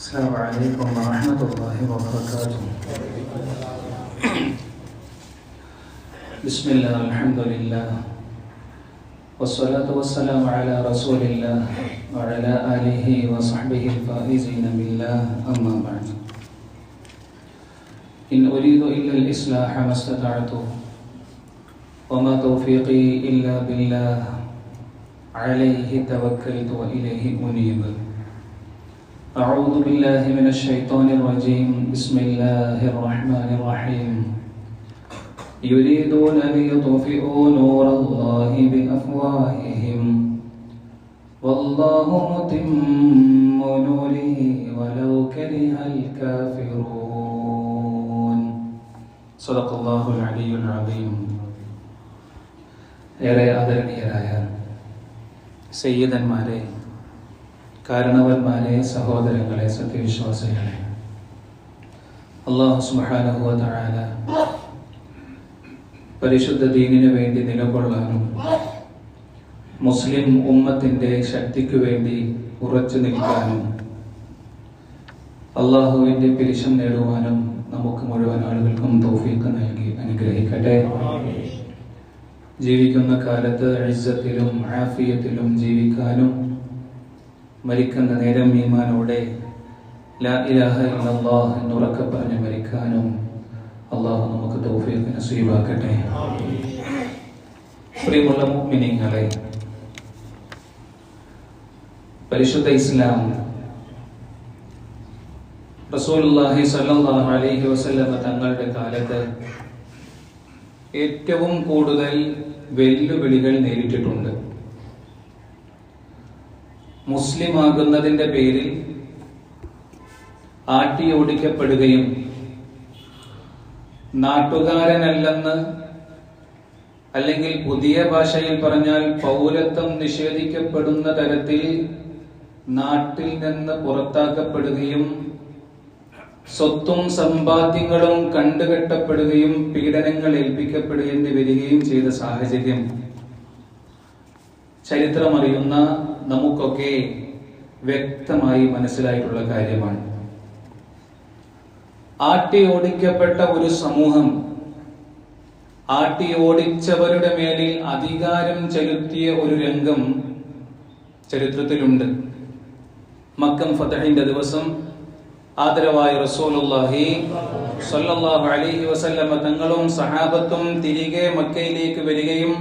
السلام عليكم ورحمة الله وبركاته. بسم الله الحمد لله. والصلاة والسلام على رسول الله وعلى آله وصحبه الفائزين بالله أما بعد. إن أريد إلا الإصلاح ما استطعت وما توفيقي إلا بالله. عليه توكلت وإليه أنيب. أعوذ بالله من الشيطان الرجيم بسم الله الرحمن الرحيم يريدون ليطفئوا نور الله بأفواههم والله متم نوره ولو كره الكافرون صدق الله العلي العظيم ഏറെ ആദരണീയരായ സയ്യിദന്മാരെ കാരണവന്മാരെ സഹോദരങ്ങളെ സത്യവിശ്വാസികളെ. അള്ളാഹു തആല പരിശുദ്ധ ദീനിന് വേണ്ടി നിലകൊള്ളാനും മുസ്ലിം ഉമ്മത്തിന്റെ ശക്തിക്ക് വേണ്ടി ഉറച്ചു നിൽക്കാനും അള്ളാഹുവിന്റെ പിരിശം നേടുവാനും നമുക്ക് മുഴുവൻ ആളുകൾക്കും തൗഫീഖ് നൽകി അനുഗ്രഹിക്കട്ടെ. ജീവിക്കുന്ന കാലത്ത് അഴിസത്തിലും ആഫിയത്തിലും ജീവിക്കാനും മരിക്കുന്ന നേരം ഈമാനോടെ ലാ ഇലാഹ ഇല്ലല്ലാഹ് എന്നുറക്കെ പറഞ്ഞ് മരിക്കാനും അള്ളാഹു നമുക്ക് തൗഫീഖ് നസീബാക്കട്ടെ. പ്രിയമുള്ള മുഅ്മിനീങ്ങളെ പരിശുദ്ധ ഇസ്ലാം റസൂലുള്ളാഹി സ്വല്ലല്ലാഹു അലൈഹി വസല്ലമ തങ്ങളുടെ കാലത്ത് ഏറ്റവും കൂടുതൽ വെല്ലുവിളികൾ നേരിട്ടിട്ടുണ്ട്. മുസ്ലിം ആകുന്നതിന്റെ പേരിൽ ആട്ടിയോടിക്കപ്പെടുകയും നാട്ടുകാരനല്ലെന്ന് അല്ലെങ്കിൽ പുതിയ ഭാഷയിൽ പറഞ്ഞാൽ പൗരത്വം നിഷേധിക്കപ്പെടുന്ന തരത്തിൽ നാട്ടിൽ നിന്ന് പുറത്താക്കപ്പെടുകയും സ്വത്തും സമ്പാദ്യങ്ങളും കണ്ടുകെട്ടപ്പെടുകയും പീഡനങ്ങൾ ഏൽപ്പിക്കപ്പെടുകയും വരികയും ചെയ്ത സാഹചര്യം ചരിത്രമറിയുന്ന നമുക്കൊക്കെ വ്യക്തമായി മനസ്സിലായിട്ടുള്ള കാര്യമാണ്. ആട്ടി ഓടിക്കപ്പെട്ട ഒരു സമൂഹം ആട്ടി ഓടിച്ചവരുടെ മേലിൽ അധികാരം ചെലുത്തിയ ഒരു രംഗം ചരിത്രത്തിലുണ്ട്. മക്കം ഫതഹിന്റെ ദിവസം ആദരവായ റസൂലുള്ളാഹി സല്ലല്ലാഹു അലൈഹി വസല്ലമ തങ്ങളും സഹാബത്തും തിരികെ മക്കയിലേക്ക് വരികയും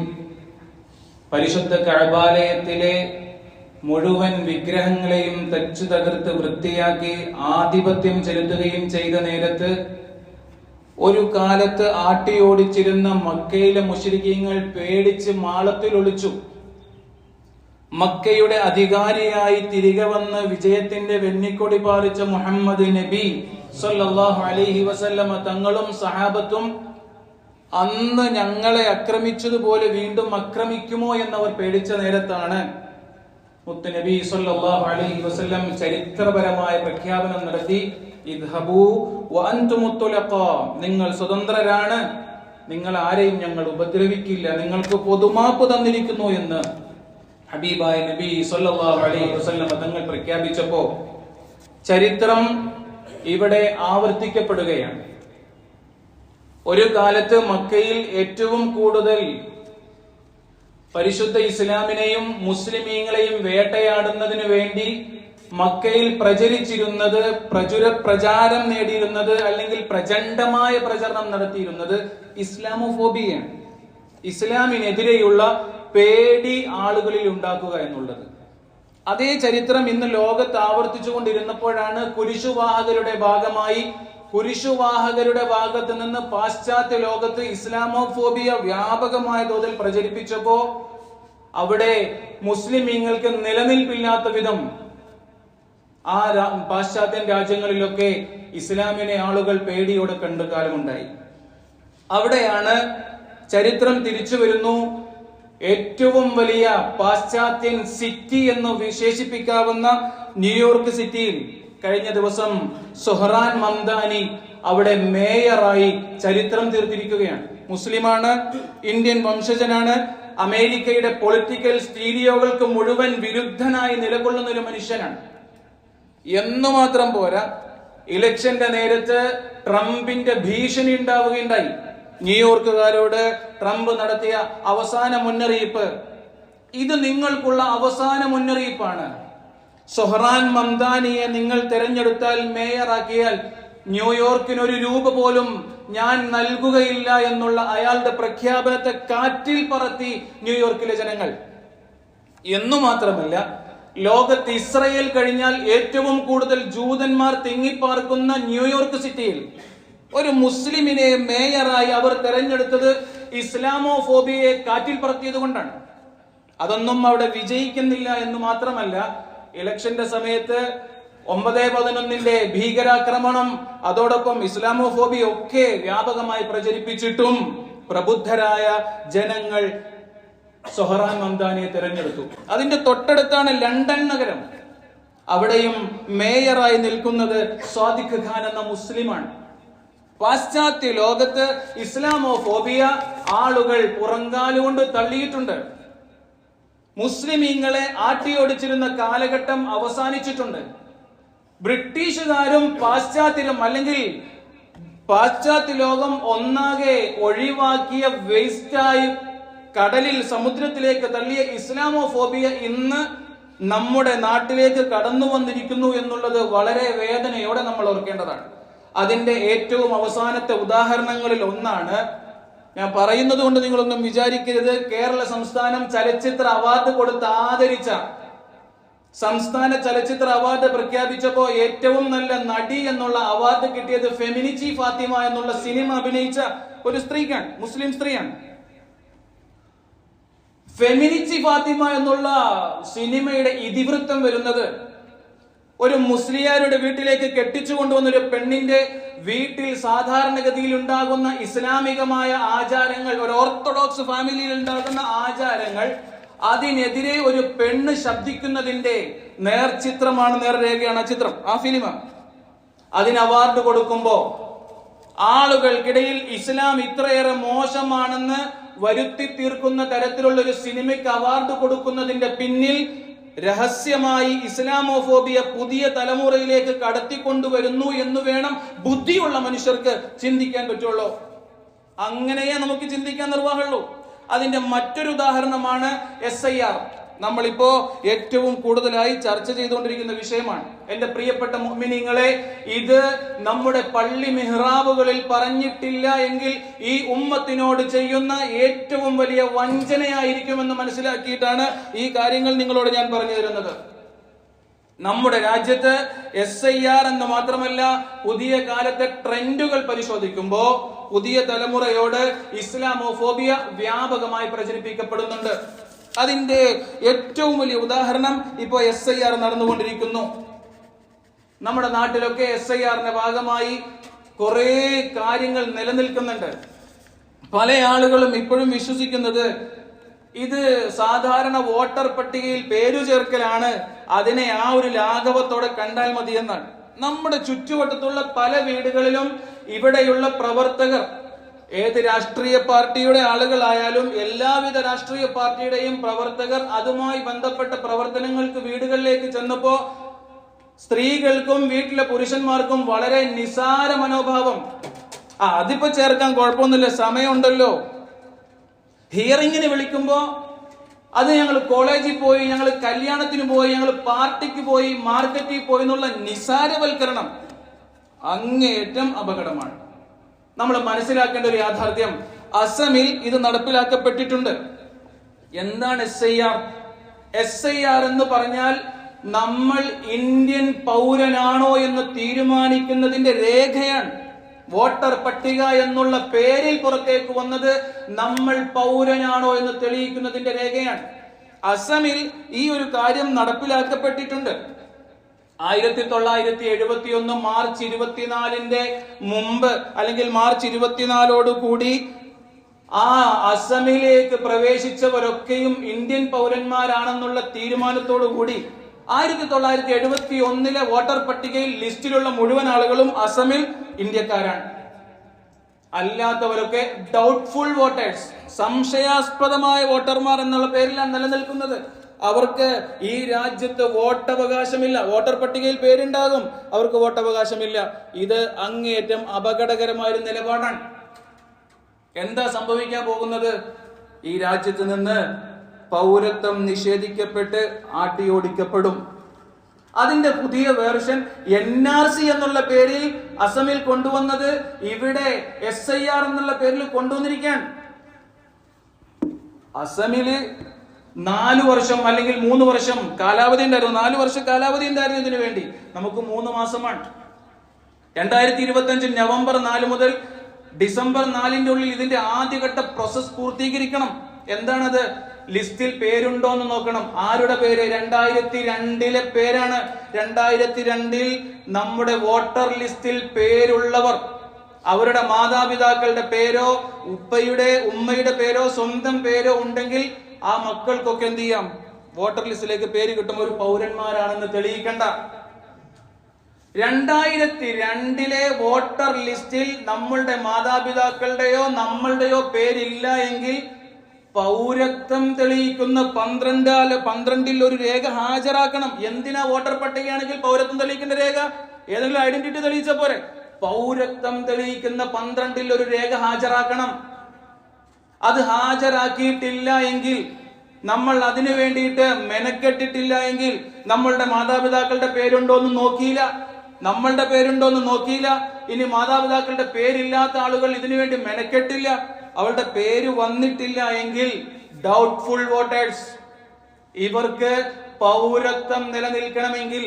പരിശുദ്ധ കഅബാലയത്തിലെ മുഴുവൻ വിഗ്രഹങ്ങളെയും തച്ചു തകർത്ത് വൃത്തിയാക്കി ആധിപത്യം ചെലുത്തുകയും ചെയ്ത നേരത്ത് ഒരു കാലത്ത് ആട്ടിയോടിച്ചിരുന്ന മക്കയിലെ മുശ്രിക്കീങ്ങൾ പേടിച്ച് മാളത്തിൽ ഒളിച്ചു മക്കയുടെ അധികാരിയായി തിരികെ വന്ന് വിജയത്തിന്റെ വെന്നിക്കൊടി പാറിച്ച മുഹമ്മദ് നബി സല്ലാഹു അലൈഹി വസല്ലമ തങ്ങളും സഹാബത്തും അന്ന് ഞങ്ങളെ ആക്രമിച്ചതുപോലെ വീണ്ടും ആക്രമിക്കുമോ എന്നവർ പേടിച്ച നേരത്താണ് മുത്തുനബി സല്ലല്ലാഹു അലൈഹി വസല്ലം ചരിത്രപരമായ പ്രഖ്യാപനം നടത്തി ഇദ്ഹബൂ മുത്തലഖാ നിങ്ങൾ സ്വതന്ത്രരാണ്. നിങ്ങൾ ആരെയും ഞങ്ങൾ ഉപദ്രവിക്കില്ല. നിങ്ങൾക്ക് പൊതുമാപ്പ് തന്നിരിക്കുന്നു എന്ന് ഹബീബായ നബി സല്ലല്ലാഹു അലൈഹി വസല്ലം തങ്ങൾ പ്രഖ്യാപിച്ചപ്പോൾ ചരിത്രം ഇവിടെ ആവർത്തിക്കപ്പെടുകയാണ്. ഒരു കാലത്ത് മക്കയിൽ ഏറ്റവും കൂടുതൽ പരിശുദ്ധ ഇസ്ലാമിനെയും മുസ്ലിമീങ്ങളെയും വേട്ടയാടുന്നതിനു വേണ്ടി മക്കയിൽ പ്രചരിച്ചിരുന്നത് പ്രചുര പ്രചാരം നേടിയിരുന്നത് അല്ലെങ്കിൽ പ്രചണ്ഡമായ പ്രചരണം നടത്തിയിരുന്നത് ഇസ്ലാമോഫോബിയാണ് ഇസ്ലാമിനെതിരെയുള്ള പേടി ആളുകളിൽ ഉണ്ടാക്കുക എന്നുള്ളത്. അതേ ചരിത്രം ഇന്ന് ലോകത്ത് ആവർത്തിച്ചുകൊണ്ടിരുന്നപ്പോഴാണ് കുരിശുവാഹകരുടെ ഭാഗമായി കുരിശുവാഹകരുടെ ഭാഗത്ത് നിന്ന് പാശ്ചാത്യ ലോകത്ത് ഇസ്ലാമോഫോബിയ വ്യാപകമായ തോതിൽ പ്രചരിപ്പിച്ചപ്പോ അവിടെ മുസ്ലിമീങ്ങൾക്ക് നിലനിൽപ്പില്ലാത്ത വിധം ആ പാശ്ചാത്യൻ രാജ്യങ്ങളിലൊക്കെ ഇസ്ലാമിനെ ആളുകൾ പേടിയോടെ കണ്ടു കാലമുണ്ടായി. അവിടെയാണ് ചരിത്രം തിരിച്ചു വരുന്നു. ഏറ്റവും വലിയ പാശ്ചാത്യൻ സിറ്റി എന്ന് വിശേഷിപ്പിക്കാവുന്ന ന്യൂയോർക്ക് സിറ്റിയിൽ കഴിഞ്ഞ ദിവസം സുഹറാൻ മംദാനി അവിടെ മേയറായി ചരിത്രം തീർത്തിരിക്കുകയാണ്. മുസ്ലിമാണ് ഇന്ത്യൻ വംശജനാണ് അമേരിക്കയുടെ പൊളിറ്റിക്കൽ സ്റ്റീരിയോകൾക്ക് മുഴുവൻ വിരുദ്ധനായി നിലകൊള്ളുന്ന ഒരു മനുഷ്യനാണ്. എന്നു മാത്രം പോരാ ഇലക്ഷന്റെ നേരത്ത് ട്രംപിന്റെ ഭീഷണി ഉണ്ടാവുകയുണ്ടായി. ന്യൂയോർക്കുകാരോട് ട്രംപ് നടത്തിയ അവസാന മുന്നറിയിപ്പ്. ഇത് നിങ്ങൾക്കുള്ള അവസാന മുന്നറിയിപ്പാണ്. സൊഹറാൻ മംദാനിയെ നിങ്ങൾ തെരഞ്ഞെടുത്താൽ മേയറാക്കിയാൽ ന്യൂയോർക്കിന് ഒരു രൂപ പോലും ഞാൻ നൽകുകയില്ല എന്നുള്ള അയാളുടെ പ്രഖ്യാപനത്തെ കാറ്റിൽ പറത്തി ന്യൂയോർക്കിലെ ജനങ്ങൾ. എന്നു മാത്രമല്ല ലോകത്ത് ഇസ്രയേൽ കഴിഞ്ഞാൽ ഏറ്റവും കൂടുതൽ ജൂതന്മാർ തിങ്ങിപ്പാർക്കുന്ന ന്യൂയോർക്ക് സിറ്റിയിൽ ഒരു മുസ്ലിമിനെ മേയറായി അവർ തെരഞ്ഞെടുത്തത് ഇസ്ലാമോഫോബിയയെ കാറ്റിൽ പറത്തിയത് കൊണ്ടാണ്. അതൊന്നും അവിടെ വിജയിക്കുന്നില്ല എന്ന് മാത്രമല്ല ഇലക്ഷന്റെ സമയത്ത് ഒമ്പത് പതിനൊന്നിന്റെ ഭീകരാക്രമണം അതോടൊപ്പം ഇസ്ലാമോഫോബിയ ഒക്കെ വ്യാപകമായി പ്രചരിപ്പിച്ചിട്ടും പ്രബുദ്ധരായ ജനങ്ങൾ സൊഹറാൻ മന്ദാനിയെ തിരഞ്ഞെടുത്തു. അതിന്റെ തൊട്ടടുത്താണ് ലണ്ടൻ നഗരം. അവിടെയും മേയറായി നിൽക്കുന്നത് സ്വാദിഖ് ഖാൻ എന്ന മുസ്ലിമാണ്. പാശ്ചാത്യ ലോകത്ത് ഇസ്ലാമോഫോബിയ ആളുകൾ പുറങ്കാലുകൊണ്ട് തള്ളിയിട്ടുണ്ട്. മുസ്ലിമീങ്ങളെ ആട്ടിയോടിച്ചിരുന്ന കാലഘട്ടം അവസാനിച്ചിട്ടുണ്ട്. ബ്രിട്ടീഷുകാരും പാശ്ചാത്യരും അല്ലെങ്കിൽ പാശ്ചാത്യ ലോകം ഒന്നാകെ ഒഴിവാക്കിയ വേസ്റ്റായി കടലിൽ സമുദ്രത്തിലേക്ക് തള്ളിയ ഇസ്ലാമോഫോബിയ ഇന്ന് നമ്മുടെ നാട്ടിലേക്ക് കടന്നു വന്നിരിക്കുന്നു എന്നുള്ളത് വളരെ വേദനയോടെ നമ്മൾ ഓർക്കേണ്ടതാണ്. അതിന്റെ ഏറ്റവും അവസാനത്തെ ഉദാഹരണങ്ങളിൽ ഒന്നാണ് ഞാൻ പറയുന്നത് കൊണ്ട് നിങ്ങളൊന്നും വിചാരിക്കരുത്. കേരള സംസ്ഥാനം ചലച്ചിത്ര അവാർഡ് കൊടുത്ത് ആദരിച്ച സംസ്ഥാന ചലച്ചിത്ര അവാർഡ് പ്രഖ്യാപിച്ചപ്പോൾ ഏറ്റവും നല്ല നടി എന്നുള്ള അവാർഡ് കിട്ടിയത് ഫെമിനിച്ചി ഫാത്തിമ എന്നുള്ള സിനിമ അഭിനയിച്ച ഒരു സ്ത്രീക്കാണ് മുസ്ലിം സ്ത്രീയാണ്. ഫെമിനിച്ചി ഫാത്തിമ എന്നുള്ള സിനിമയുടെ ഇതിവൃത്തം വരുന്നത് ഒരു മുസ്ലിയാരുടെ വീട്ടിലേക്ക് കെട്ടിച്ചു കൊണ്ടുവന്ന ഒരു പെണ്ണിന്റെ വീട്ടിൽ സാധാരണഗതിയിൽ ഉണ്ടാകുന്ന ഇസ്ലാമികമായ ആചാരങ്ങൾ ഒരു ഓർത്തഡോക്സ് ഫാമിലിയിൽ ഉണ്ടാകുന്ന ആചാരങ്ങൾ അതിനെതിരെ ഒരു പെണ്ണ് ശബ്ദിക്കുന്നതിന്റെ നേർചിത്രമാണ് നേർരേഖയാണ് ആ ചിത്രം. ആ ഫിലിമ. അതിന് അവാർഡ് കൊടുക്കുമ്പോ ആളുകൾക്കിടയിൽ ഇസ്ലാം ഇത്രയേറെ മോശമാണെന്ന് വരുത്തി തീർക്കുന്ന തരത്തിലുള്ള ഒരു സിനിമയ്ക്ക് അവാർഡ് കൊടുക്കുന്നതിന്റെ പിന്നിൽ രഹസ്യമായി ഇസ്ലാമോഫോബിയ പുതിയ തലമുറയിലേക്ക് കടത്തിക്കൊണ്ടുവരുന്നു എന്ന് വേണം ബുദ്ധിയുള്ള മനുഷ്യർക്ക് ചിന്തിക്കാൻ പറ്റുള്ളൂ. അങ്ങനെയേ നമുക്ക് ചിന്തിക്കാൻ നിർവാഹമുള്ളൂ. അതിന്റെ മറ്റൊരു ഉദാഹരണമാണ് എസ് ഐ ആർ നമ്മളിപ്പോ ഏറ്റവും കൂടുതലായി ചർച്ച ചെയ്തുകൊണ്ടിരിക്കുന്ന വിഷയമാണ്. എന്റെ പ്രിയപ്പെട്ട മുഅ്മിനീങ്ങളെ ഇത് നമ്മുടെ പള്ളി മിഹ്റാബുകളിൽ പറഞ്ഞിട്ടില്ല എങ്കിൽ ഈ ഉമ്മത്തിനോട് ചെയ്യുന്ന ഏറ്റവും വലിയ വഞ്ചനയായിരിക്കുമെന്ന് മനസ്സിലാക്കിയിട്ടാണ് ഈ കാര്യങ്ങൾ നിങ്ങളോട് ഞാൻ പറഞ്ഞു തരുന്നത്. നമ്മുടെ രാജ്യത്ത് എസ് ഐ ആർ എന്ന് മാത്രമല്ല പുതിയ കാലത്തെ ട്രെൻഡുകൾ പരിശോധിക്കുമ്പോൾ പുതിയ തലമുറയോട് ഇസ്ലാമോഫോബിയ വ്യാപകമായി പ്രചരിപ്പിക്കപ്പെടുന്നുണ്ട്. അതിന്റെ ഏറ്റവും വലിയ ഉദാഹരണം ഇപ്പോ എസ് ഐ ആർ നടന്നുകൊണ്ടിരിക്കുന്നു. നമ്മുടെ നാട്ടിലൊക്കെ എസ് ഐ ആറിന്റെ ഭാഗമായി കുറെ കാര്യങ്ങൾ നിലനിൽക്കുന്നുണ്ട്. പല ആളുകളും ഇപ്പോഴും വിശ്വസിക്കുന്നത് ഇത് സാധാരണ വോട്ടർ പട്ടികയിൽ പേരു ചേർക്കലാണ് അതിനെ ആ ഒരു ലാഘവത്തോടെ കണ്ടാൽ മതിയെന്നാണ്. നമ്മുടെ ചുറ്റുവട്ടത്തുള്ള പല വീടുകളിലും ഇവിടെയുള്ള പ്രവർത്തകർ ഏത് രാഷ്ട്രീയ പാർട്ടിയുടെ ആളുകളായാലും എല്ലാവിധ രാഷ്ട്രീയ പാർട്ടിയുടെയും പ്രവർത്തകർ അതുമായി ബന്ധപ്പെട്ട പ്രവർത്തനങ്ങൾക്ക് വീടുകളിലേക്ക് ചെന്നപ്പോ സ്ത്രീകൾക്കും വീട്ടിലെ പുരുഷന്മാർക്കും വളരെ നിസാര മനോഭാവം. ആ അതിപ്പോ ചേർക്കാൻ കുഴപ്പമൊന്നുമില്ല സമയമുണ്ടല്ലോ. ഹിയറിങ്ങിന് വിളിക്കുമ്പോ അത് ഞങ്ങൾ കോളേജിൽ പോയി ഞങ്ങൾ കല്യാണത്തിന് പോയി ഞങ്ങൾ പാർട്ടിക്ക് പോയി മാർക്കറ്റിൽ പോയി എന്നുള്ള നിസാരവൽക്കരണം അങ്ങേയറ്റം അപകടമാണ്. നമ്മൾ മനസ്സിലാക്കേണ്ട ഒരു യാഥാർത്ഥ്യം. അസമിൽ ഇത് നടപ്പിലാക്കപ്പെട്ടിട്ടുണ്ട്. എന്താണ് S I R S I R എന്ന് പറഞ്ഞാൽ നമ്മൾ ഇന്ത്യൻ പൗരനാണോ എന്ന് തീരുമാനിക്കുന്നതിന്റെ രേഖയാണ്. വോട്ടർ പട്ടിക എന്നുള്ള പേരിൽ പുറത്തേക്ക് വന്നത് നമ്മൾ പൗരനാണോ എന്ന് തെളിയിക്കുന്നതിന്റെ രേഖയാണ്. അസമിൽ ഈ ഒരു കാര്യം നടപ്പിലാക്കപ്പെട്ടിട്ടുണ്ട്. ആയിരത്തി തൊള്ളായിരത്തി എഴുപത്തി ഒന്ന് മാർച്ച് ഇരുപത്തിനാലിന്റെ മുമ്പ് അല്ലെങ്കിൽ മാർച്ച് ഇരുപത്തിനാലോട് കൂടി ആ അസമിലേക്ക് പ്രവേശിച്ചവരൊക്കെയും ഇന്ത്യൻ പൗരന്മാരാണെന്നുള്ള തീരുമാനത്തോടു കൂടി ആയിരത്തി തൊള്ളായിരത്തി എഴുപത്തി ഒന്നിലെ വോട്ടർ പട്ടികയിൽ ലിസ്റ്റിലുള്ള മുഴുവൻ ആളുകളും അസമിൽ ഇന്ത്യക്കാരാണ്. അല്ലാത്തവരൊക്കെ ഡൗട്ട്ഫുൾ വോട്ടേഴ്സ് സംശയാസ്പദമായ വോട്ടർമാർ എന്നുള്ള പേരിലാണ് നിലനിൽക്കുന്നത്. അവർക്ക് ഈ രാജ്യത്ത് വോട്ടവകാശമില്ല. വോട്ടർ പട്ടികയിൽ പേരുണ്ടാകും. അവർക്ക് വോട്ടവകാശമില്ല. ഇത് അങ്ങേയറ്റം അപകടകരമായ ഒരു നിലപാടാണ്. എന്താ സംഭവിക്കാൻ പോകുന്നത്? ഈ രാജ്യത്ത് നിന്ന് പൗരത്വം നിഷേധിക്കപ്പെട്ട് ആട്ടിയോടിക്കപ്പെടും. അതിന്റെ പുതിയ വേർഷൻ എൻ ആർ സി എന്നുള്ള പേരിൽ അസമിൽ കൊണ്ടുവന്നത് ഇവിടെ എസ് ഐ ആർ എന്നുള്ള പേരിൽ കൊണ്ടുവന്നിരിക്കുകയാണ്. അസമിൽ നാല് വർഷം അല്ലെങ്കിൽ മൂന്ന് വർഷം കാലാവധി ഉണ്ടായിരുന്നു. നാല് വർഷം കാലാവധി ഉണ്ടായിരുന്നു ഇതിനു വേണ്ടി. നമുക്ക് മൂന്ന് മാസമാണ്. രണ്ടായിരത്തി ഇരുപത്തി അഞ്ച് നവംബർ നാല് മുതൽ ഡിസംബർ നാലിന്റെ ഉള്ളിൽ ഇതിന്റെ ആദ്യഘട്ട പ്രോസസ് പൂർത്തീകരിക്കണം. എന്താണത്? ലിസ്റ്റിൽ പേരുണ്ടോ എന്ന് നോക്കണം. ആരുടെ പേര്? രണ്ടായിരത്തി രണ്ടിലെ പേരാണ്. രണ്ടായിരത്തി രണ്ടിൽ നമ്മുടെ വോട്ടർ ലിസ്റ്റിൽ പേരുള്ളവർ. അവരുടെ മാതാപിതാക്കളുടെ പേരോ ഉപ്പയുടെ ഉമ്മയുടെ പേരോ സ്വന്തം പേരോ ഉണ്ടെങ്കിൽ ആ മക്കൾക്കൊക്കെ എന്ത് ചെയ്യാം? വോട്ടർ ലിസ്റ്റിലേക്ക് പേര് കിട്ടുമ്പോൾ ഒരു പൗരന്മാരാണെന്ന് തെളിയിക്കണ്ട. രണ്ടായിരത്തി രണ്ടിലെ വോട്ടർ ലിസ്റ്റിൽ നമ്മളുടെ മാതാപിതാക്കളുടെയോ നമ്മളുടെയോ പേരില്ല എങ്കിൽ പൗരത്വം തെളിയിക്കുന്ന പന്ത്രണ്ട് പന്ത്രണ്ടിൽ ഒരു രേഖ ഹാജരാക്കണം. എന്തിനാ വോട്ടർ പട്ടികയാണെങ്കിൽ പൗരത്വം തെളിയിക്കുന്ന രേഖ? ഏതെങ്കിലും ഐഡന്റിറ്റി തെളിയിച്ച പോരെ. പൗരത്വം തെളിയിക്കുന്ന പന്ത്രണ്ടിൽ ഒരു രേഖ ഹാജരാക്കണം. അത് ഹാജരാക്കിയിട്ടില്ല എങ്കിൽ നമ്മൾ അതിനു വേണ്ടിയിട്ട് മെനക്കെട്ടിട്ടില്ല എങ്കിൽ നമ്മളുടെ മാതാപിതാക്കളുടെ പേരുണ്ടോ എന്ന് നോക്കിയില്ല. നമ്മളുടെ പേരുണ്ടോ എന്ന് നോക്കിയില്ല. ഇനി മാതാപിതാക്കളുടെ പേരില്ലാത്ത ആളുകൾ ഇതിനു വേണ്ടി മെനക്കെട്ടില്ല. അവളുടെ പേര് വന്നിട്ടില്ല എങ്കിൽ ഡൗട്ട്ഫുൾ വോട്ടേഴ്സ് ഇവർക്ക് പൗരത്വം നിലനിൽക്കണമെങ്കിൽ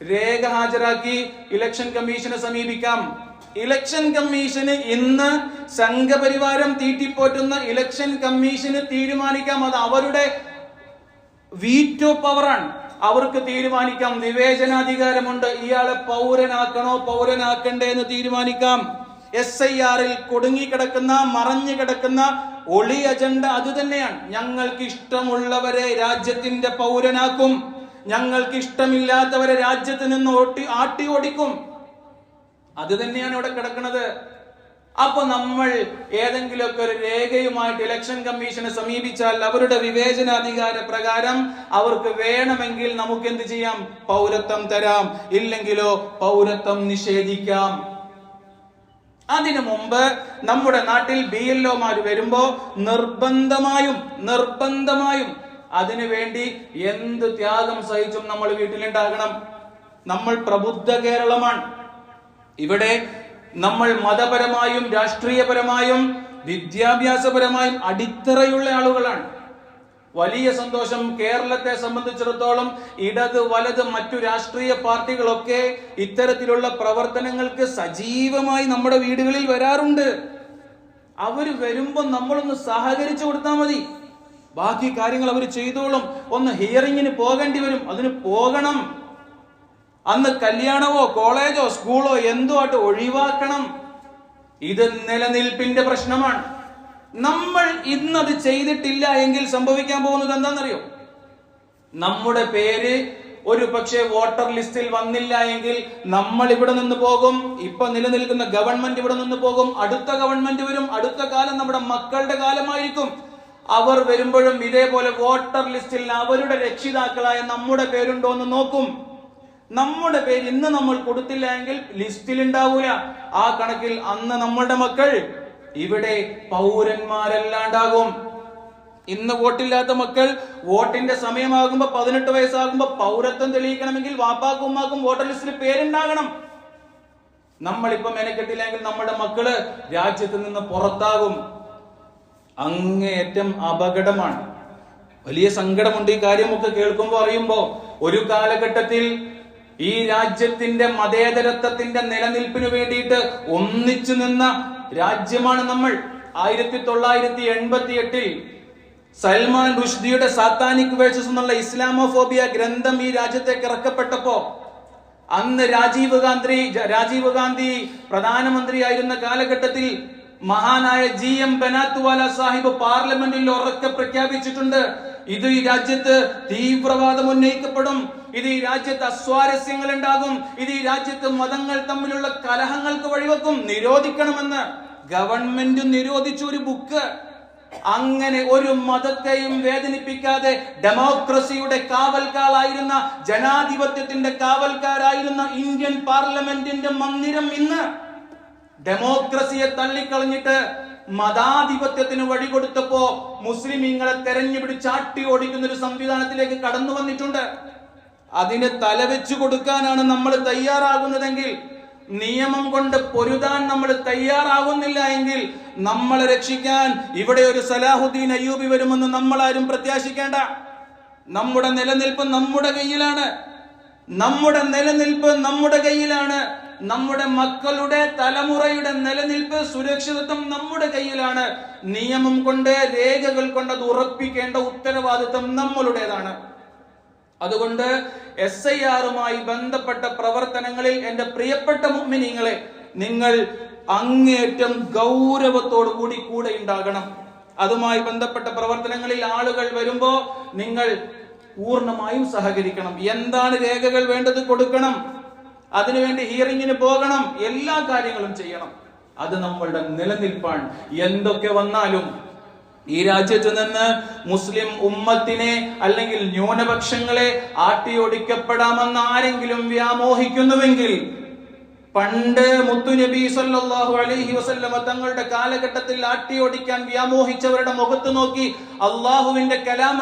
രേഖ ഹാജരാക്കി ഇലക്ഷൻ കമ്മീഷനെ സമീപിക്കാം. ഇലക്ഷൻ കമ്മീഷന് ഇന്ന് സംഘപരിവാരം തീറ്റിപ്പോറ്റുന്ന ഇലക്ഷൻ കമ്മീഷന് തീരുമാനിക്കാം. അത് അവരുടെ വീറ്റോ പവറാണ്. അവർക്ക് തീരുമാനിക്കാം. വിവേചനാധികാരമുണ്ട്. ഇയാളെ പൗരനാക്കണോ പൗരനാക്കണ്ടേ എന്ന് തീരുമാനിക്കാം. എസ് ഐ ആറിൽ കൊടുങ്ങിക്കിടക്കുന്ന മറഞ്ഞു കിടക്കുന്ന ഒളി അജണ്ട അത് തന്നെയാണ്. ഞങ്ങൾക്ക് ഇഷ്ടമുള്ളവരെ രാജ്യത്തിന്റെ പൗരനാക്കും. ഞങ്ങൾക്ക് ഇഷ്ടമില്ലാത്തവരെ രാജ്യത്ത് നിന്ന് ഓട്ടി ആട്ടി ഓടിക്കും. അത് തന്നെയാണ് ഇവിടെ കിടക്കുന്നത്. അപ്പൊ നമ്മൾ ഏതെങ്കിലുമൊക്കെ ഒരു രേഖയുമായിട്ട് ഇലക്ഷൻ കമ്മീഷനെ സമീപിച്ചാൽ അവരുടെ വിവേചനാധികാര പ്രകാരം അവർക്ക് വേണമെങ്കിൽ നമുക്ക് എന്ത് ചെയ്യാം? പൗരത്വം തരാം. ഇല്ലെങ്കിലോ പൗരത്വം നിഷേധിക്കാം. അതിനു മുമ്പ് നമ്മുടെ നാട്ടിൽ ബി എൽ ഒമാർ വരുമ്പോ നിർബന്ധമായും നിർബന്ധമായും അതിനു വേണ്ടി എന്ത് ത്യാഗം സഹിച്ചും നമ്മൾ വീട്ടിലുണ്ടാകണം. നമ്മൾ പ്രബുദ്ധ കേരളമാണ്. ഇവിടെ നമ്മൾ മതപരമായും രാഷ്ട്രീയപരമായും വിദ്യാഭ്യാസപരമായും അടിത്തറയുള്ള ആളുകളാണ്. വലിയ സന്തോഷം കേരളത്തെ സംബന്ധിച്ചിടത്തോളം ഇടത് വലത് മറ്റു രാഷ്ട്രീയ പാർട്ടികളൊക്കെ ഇത്തരത്തിലുള്ള പ്രവർത്തനങ്ങൾക്ക് സജീവമായി നമ്മുടെ വീടുകളിൽ വരാറുണ്ട്. അവർ വരുമ്പോ നമ്മളൊന്ന് സഹകരിച്ചു കൊടുത്താൽ മതി. ബാക്കി കാര്യങ്ങൾ അവർ ചെയ്തോളും. ഒന്ന് ഹിയറിങ്ങിന് പോകേണ്ടി വരും. അതിന് പോകണം. അന്ന് കല്യാണമോ കോളേജോ സ്കൂളോ എന്തോ ആയിട്ട് ഒഴിവാക്കണം? ഇത് നിലനിൽപ്പിന്റെ പ്രശ്നമാണ്. നമ്മൾ ഇന്നത് ചെയ്തിട്ടില്ല എങ്കിൽ സംഭവിക്കാൻ പോകുന്നത് എന്താണെന്നറിയോ? നമ്മുടെ പേര് ഒരു പക്ഷേ വോട്ടർ ലിസ്റ്റിൽ വന്നില്ല എങ്കിൽ നമ്മൾ ഇവിടെ നിന്ന് പോകും ഇപ്പൊ നിലനിൽക്കുന്ന ഗവൺമെന്റ് ഇവിടെ നിന്ന് പോകും അടുത്ത ഗവൺമെന്റ് വരും അടുത്ത കാലം നമ്മുടെ മക്കളുടെ കാലമായിരിക്കും. അവർ വരുമ്പോഴും ഇതേപോലെ വോട്ടർ ലിസ്റ്റിൽ അവരുടെ രക്ഷിതാക്കളായ നമ്മുടെ പേരുണ്ടോ എന്ന് നോക്കും. നമ്മുടെ പേര് ഇന്ന് നമ്മൾ കൊടുത്തില്ല എങ്കിൽ ലിസ്റ്റിൽ ഉണ്ടാവൂല ആ കണക്കിൽ അന്ന് നമ്മളുടെ മക്കൾ ഇവിടെ പൗരന്മാരല്ലാണ്ടാകും. ഇന്ന് വോട്ടില്ലാത്ത മക്കൾ വോട്ടിന്റെ സമയമാകുമ്പോ പതിനെട്ട് വയസ്സാകുമ്പോ പൗരത്വം തെളിയിക്കണമെങ്കിൽ വാപ്പാക്കും ഉമ്മാക്കും വോട്ടർ ലിസ്റ്റിൽ പേരുണ്ടാകണം. നമ്മളിപ്പോ മെനക്കെട്ടില്ലെങ്കിൽ നമ്മുടെ മക്കൾ രാജ്യത്ത് നിന്ന് പുറത്താകും. അങ്ങേയറ്റം അപകടമാണ്. വലിയ സങ്കടമുണ്ട് ഈ കാര്യമൊക്കെ കേൾക്കുമ്പോ അറിയുമ്പോ. ഒരു കാലഘട്ടത്തിൽ ഈ രാജ്യത്തിന്റെ മതേതരത്വത്തിന്റെ നിലനിൽപ്പിന് വേണ്ടിയിട്ട് ഒന്നിച്ചു നിന്ന രാജ്യമാണ് നമ്മൾ. ആയിരത്തി തൊള്ളായിരത്തി എൺപത്തി എട്ടിൽ സൽമാൻ റുഷ്ദിയുടെ സാത്താനിക് വേഴ്സസ് എന്നുള്ള ഇസ്ലാമോഫോബിയ ഗ്രന്ഥം ഈ രാജ്യത്തേക്ക് ഇറക്കപ്പെട്ടപ്പോ അന്ന് രാജീവ് ഗാന്ധി രാജീവ് ഗാന്ധി പ്രധാനമന്ത്രിയായിരുന്ന കാലഘട്ടത്തിൽ മഹാനായ ജി എം ബനാത്തുവാല സാഹിബ് പാർലമെന്റിൽ ഉറക്കെ പ്രഖ്യാപിച്ചിട്ടുണ്ട്. ഇത് ഈ രാജ്യത്ത് തീവ്രവാദം ഉന്നയിക്കപ്പെടും. ഇത് ഈ രാജ്യത്ത് അസ്വാരസ്യങ്ങൾ ഉണ്ടാകും ഇത് ഈ രാജ്യത്ത് മതങ്ങൾ തമ്മിലുള്ള കലഹങ്ങൾക്ക് വഴിവെക്കും. നിരോധിക്കണമെന്ന് ഗവൺമെന്റ് നിരോധിച്ച ഒരു ബുക്ക്. അങ്ങനെ ഒരു മതത്തെയും വേദനിപ്പിക്കാതെ ഡെമോക്രസിയുടെ കാവൽക്കാരായിരുന്ന ജനാധിപത്യത്തിന്റെ കാവൽക്കാരായിരുന്ന ഇന്ത്യൻ പാർലമെന്റിന്റെ മന്ദിരം ഇന്ന് ഡെമോക്രസിയെ തള്ളിക്കളഞ്ഞിട്ട് മതാധിപത്യത്തിന് വഴി കൊടുത്തപ്പോ മുസ്ലിമീങ്ങളെ തെരഞ്ഞെടുപ്പ് ആട്ടി ഓടിക്കുന്ന ഒരു സംവിധാനത്തിലേക്ക് കടന്നു വന്നിട്ടുണ്ട്. അതിനെ തലവെച്ചു കൊടുക്കാനാണ് നമ്മൾ തയ്യാറാകുന്നതെങ്കിൽ നിയമം കൊണ്ട് പൊരുതാൻ നമ്മൾ തയ്യാറാകുന്നില്ല എങ്കിൽ നമ്മളെ രക്ഷിക്കാൻ ഇവിടെ ഒരു സലാഹുദ്ദീൻ അയ്യൂബി വരുമെന്ന് നമ്മൾ ആരും പ്രത്യാശിക്കേണ്ട. നമ്മുടെ നിലനിൽപ്പ് നമ്മുടെ കയ്യിലാണ്. നമ്മുടെ നിലനിൽപ്പ് നമ്മുടെ കയ്യിലാണ്. നമ്മുടെ മക്കളുടെ തലമുറയുടെ നിലനിൽപ്പ് സുരക്ഷിതത്വം നമ്മുടെ കയ്യിലാണ്. നിയമം കൊണ്ട് രേഖകൾ കൊണ്ട് അത് ഉറപ്പിക്കേണ്ട ഉത്തരവാദിത്വം നമ്മളുടേതാണ്. അതുകൊണ്ട് എസ് ഐ ആറുമായി ബന്ധപ്പെട്ട പ്രവർത്തനങ്ങളിൽ എന്റെ പ്രിയപ്പെട്ട മുമ്മിനിങ്ങളെ നിങ്ങൾ അങ്ങേറ്റം ഗൗരവത്തോടു കൂടി കൂടെ ഉണ്ടാകണം. അതുമായി ബന്ധപ്പെട്ട പ്രവർത്തനങ്ങളിൽ ആളുകൾ വരുമ്പോ നിങ്ങൾ പൂർണമായും സഹകരിക്കണം. എന്താണ് രേഖകൾ വേണ്ടത് കൊടുക്കണം? അതിനുവേണ്ടി ഹിയറിംഗിന് പോകണം എല്ലാ കാര്യങ്ങളും ചെയ്യണം. അത് നമ്മളുടെ നിലനിൽപ്പാണ്. എന്തൊക്കെ വന്നാലും ഈ രാജ്യത്ത് നിന്ന് മുസ്ലിം ഉമ്മത്തിനെ അല്ലെങ്കിൽ ന്യൂനപക്ഷങ്ങളെ ആട്ടിയൊടിക്കപ്പെടാമെന്ന് ആരെങ്കിലും വ്യാമോഹിക്കുന്നുവെങ്കിൽ പണ്ട് മുത്തുനബി സല്ലാഹു അലൈഹി വസല്ലമ തങ്ങളുടെ കാലഘട്ടത്തിൽ ആട്ടിയോടിക്കാൻ വ്യാമോഹിച്ചവരുടെ മുഖത്ത് നോക്കി അള്ളാഹുവിന്റെ കലാം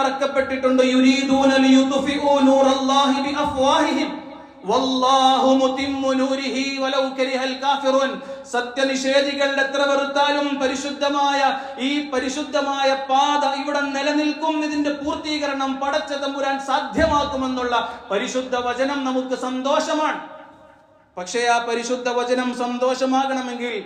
സത്യനിഷേധികളുടെ എത്ര വെറുത്താലും പരിശുദ്ധമായ ഈ പരിശുദ്ധമായ പാത ഇവിടെ നിലനിൽക്കും. ഇതിന്റെ പൂർത്തീകരണം പടച്ച തമ്പുരാൻ സാധ്യമാക്കുമെന്നുള്ള പരിശുദ്ധ വചനം നമുക്ക് സന്തോഷമാണ്. പക്ഷേ ആ പരിശുദ്ധ വചനം സന്തോഷമാകണമെങ്കിൽ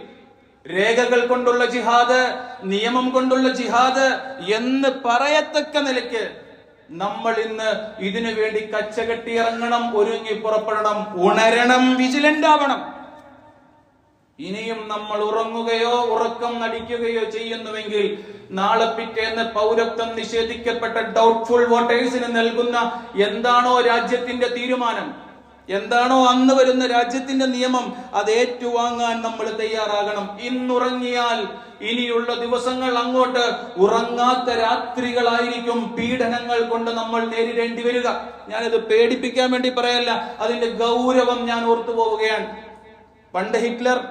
രേഖകൾ കൊണ്ടുള്ള ജിഹാദ് നിയമം കൊണ്ടുള്ള ജിഹാദ് എന്ന് പറയത്തക്ക നിലയ്ക്ക് നമ്മൾ ഇന്ന് ഇതിനു വേണ്ടി കച്ചകെട്ടി ഇറങ്ങണം ഒരുങ്ങി പുറപ്പെടണം ഉണരണം വിജിലന്റ് ആവണം. ഇനിയും നമ്മൾ ഉറങ്ങുകയോ ഉറക്കം നടിക്കുകയോ ചെയ്യുന്നുവെങ്കിൽ നാളെ പിറ്റേന്ന് പൗരത്വം നിഷേധിക്കപ്പെട്ട ഡൗട്ട്ഫുൾ വോട്ടേഴ്സിന് നൽകുന്ന എന്താണോ രാജ്യത്തിന്റെ തീരുമാനം? എന്താണോ അന്ന് വരുന്ന രാജ്യത്തിന്റെ നിയമം അത് ഏറ്റുവാങ്ങാൻ നമ്മൾ തയ്യാറാകണം. ഇന്നുറങ്ങിയാൽ ഇനിയുള്ള ദിവസങ്ങൾ അങ്ങോട്ട് ഉറങ്ങാത്ത രാത്രികളായിരിക്കും പീഡനങ്ങൾ കൊണ്ട് നമ്മൾ നേരിടേണ്ടി വരിക. ഞാനിത് പേടിപ്പിക്കാൻ വേണ്ടി പറയല്ല അതിന്റെ ഗൗരവം ഞാൻ ഓർത്തു പോവുകയാണ്. പണ്ട് ഹിറ്റ്ലർ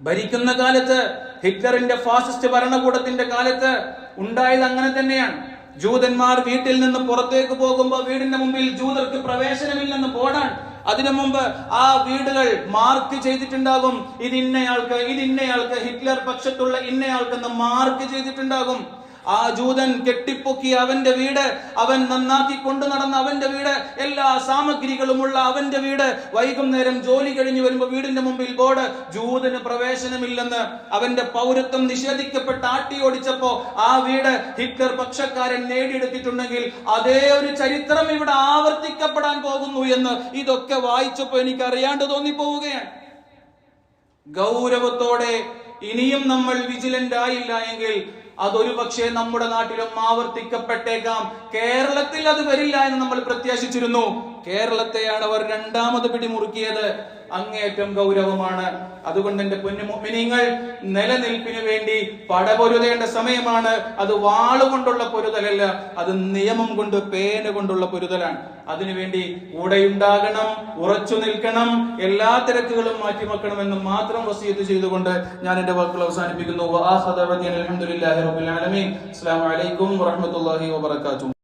ഭരിക്കുന്ന കാലത്ത് ഹിറ്റ്ലറിന്റെ ഫാസിസ്റ്റ് ഭരണകൂടത്തിന്റെ കാലത്ത് ഉണ്ടായത് അങ്ങനെ തന്നെയാണ്. ജൂതന്മാർ വീട്ടിൽ നിന്ന് പുറത്തേക്ക് പോകുമ്പോൾ വീടിന്റെ മുമ്പിൽ ജൂതർക്ക് പ്രവേശനമില്ലെന്ന് ബോർഡാണ്. അതിനു മുമ്പ് ആ വീടുകൾ മാർക്ക് ചെയ്തിട്ടുണ്ടാകും. ഇത് ഇന്നയാൾക്ക് ഇത് ഇന്നയാൾക്ക് ഹിറ്റ്ലർ പക്ഷത്തുള്ള ഇന്നയാൾക്കെന്ന് മാർക്ക് ചെയ്തിട്ടുണ്ടാകും. ആ ജൂതൻ കെട്ടിപ്പൊക്കി അവന്റെ വീട് അവൻ നന്നാക്കി കൊണ്ടു നടന്ന അവന്റെ വീട് എല്ലാ സാമഗ്രികളുമുള്ള അവന്റെ വീട്. വൈകുന്നേരം ജോലി കഴിഞ്ഞു വരുമ്പോൾ വീടിന്റെ മുമ്പിൽ ബോർഡ്. ജൂതന് പ്രവേശനമില്ലെന്ന് അവന്റെ പൗരത്വം നിഷേധിക്കപ്പെട്ട ആട്ടി ഓടിച്ചപ്പോ ആ വീട് ഹിറ്റ്ലർ പക്ഷക്കാരൻ നേടിയെടുത്തിട്ടുണ്ടെങ്കിൽ അതേ ഒരു ചരിത്രം ഇവിടെ ആവർത്തിക്കപ്പെടാൻ പോകുന്നു എന്ന് ഇതൊക്കെ വായിച്ചപ്പോ എനിക്ക് അറിയാണ്ട് തോന്നിപ്പോവുകയാണ്. ഗൗരവത്തോടെ ഇനിയും നമ്മൾ വിജിലന്റ് ആയില്ല എങ്കിൽ അതൊരു പക്ഷേ നമ്മുടെ നാട്ടിലും ആവർത്തിക്കപ്പെട്ടേക്കാം. കേരളത്തിൽ അത് വരില്ല എന്ന് നമ്മൾ പ്രത്യാശിച്ചിരുന്നു. കേരളത്തെയാണ് അവർ രണ്ടാമത് പിടിമുറുക്കിയത്. അങ്ങേയറ്റം ഗൗരവമാണ്. അതുകൊണ്ട് എന്റെ പൊന്നുമിനിങ്ങൾ നിലനിൽപ്പിനു വേണ്ടി പടപൊരുതേണ്ട സമയമാണ്. അത് വാളുകൊണ്ടുള്ള പൊരുതലല്ല അത് നിയമം കൊണ്ട് പേന കൊണ്ടുള്ള പൊരുതലാണ്. അതിനുവേണ്ടി കൂടെയുണ്ടാകണം ഉറച്ചു നിൽക്കണം എല്ലാ തിരക്കുകളും മാറ്റിവെക്കണമെന്ന് മാത്രം വസീത്ത് ചെയ്തുകൊണ്ട് ഞാൻ എന്റെ വാക്കുകൾ അവസാനിപ്പിക്കുന്നു. അസ്സലാമു അലൈക്കും വറഹ്മത്തുള്ളാഹി വബറകാതുഹു.